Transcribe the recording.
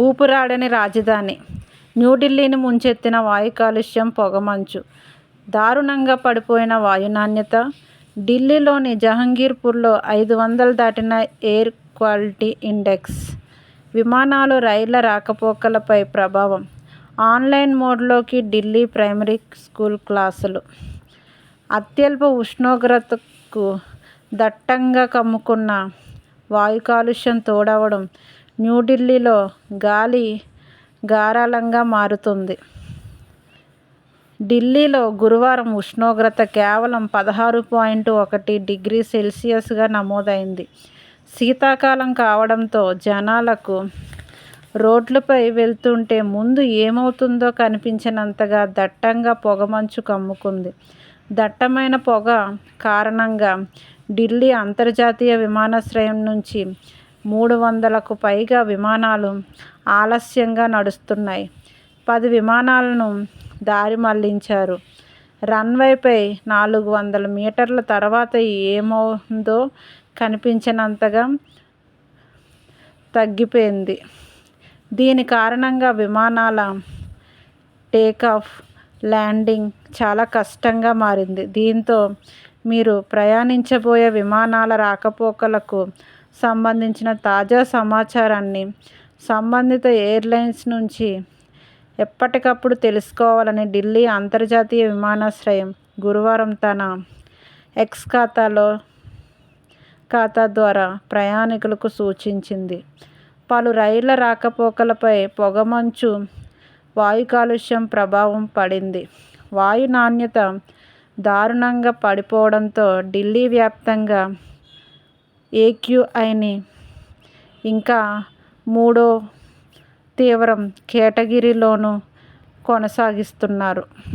ఊపిరాడని రాజధాని. న్యూఢిల్లీని ముంచెత్తిన వాయు కాలుష్యం పొగమంచు. దారుణంగా పడిపోయిన వాయు నాణ్యత. ఢిల్లీలోని జహంగీర్పూర్లో ఐదు వందలు దాటిన ఎయిర్ క్వాలిటీ ఇండెక్స్. విమానాలు రైళ్ళ రాకపోకలపై ప్రభావం. ఆన్లైన్ మోడ్లోకి ఢిల్లీ ప్రైమరీ స్కూల్ క్లాసులు. అత్యల్ప ఉష్ణోగ్రతకు దట్టంగా కమ్ముకున్న వాయు కాలుష్యం తోడవడం న్యూఢిల్లీలో గాలి గారాలంగా మారుతుంది. ఢిల్లీలో గురువారం ఉష్ణోగ్రత కేవలం పదహారు పాయింట్ ఒకటి డిగ్రీ సెల్సియస్గా నమోదైంది. శీతాకాలం కావడంతో జనాలకు రోడ్లపై వెళ్తుంటే ముందు ఏమవుతుందో కనిపించినంతగా దట్టంగా పొగమంచు కమ్ముకుంది. దట్టమైన పొగ కారణంగా ఢిల్లీ అంతర్జాతీయ విమానాశ్రయం నుంచి మూడు వందలకు పైగా విమానాలు ఆలస్యంగా నడుస్తున్నాయి. పది విమానాలను దారి మళ్ళించారు. రన్వేపై నాలుగు వందల మీటర్ల తర్వాత ఏమవుందో కనిపించినంతగా తగ్గిపోయింది. దీని కారణంగా విమానాల టేకాఫ్ ల్యాండింగ్ చాలా కష్టంగా మారింది. దీంతో మీరు ప్రయాణించబోయే విమానాల రాకపోకలకు సంబంధించిన తాజా సమాచారాన్ని సంబంధిత ఎయిర్లైన్స్ నుంచి ఎప్పటికప్పుడు తెలుసుకోవాలని ఢిల్లీ అంతర్జాతీయ విమానాశ్రయం గురువారం తన ఎక్స్ ఖాతాలో ఖాతా ద్వారా ప్రయాణికులకు సూచించింది. పలు రైళ్ళ రాకపోకలపై పొగమంచు వాయు కాలుష్యం ప్రభావం పడింది. వాయు నాణ్యత దారుణంగా పడిపోవడంతో ఢిల్లీ వ్యాప్తంగా ఏక్యూఐని. ఇంకా మూడో తీవ్రం కేటగిరీలోనూ కొనసాగిస్తున్నారు.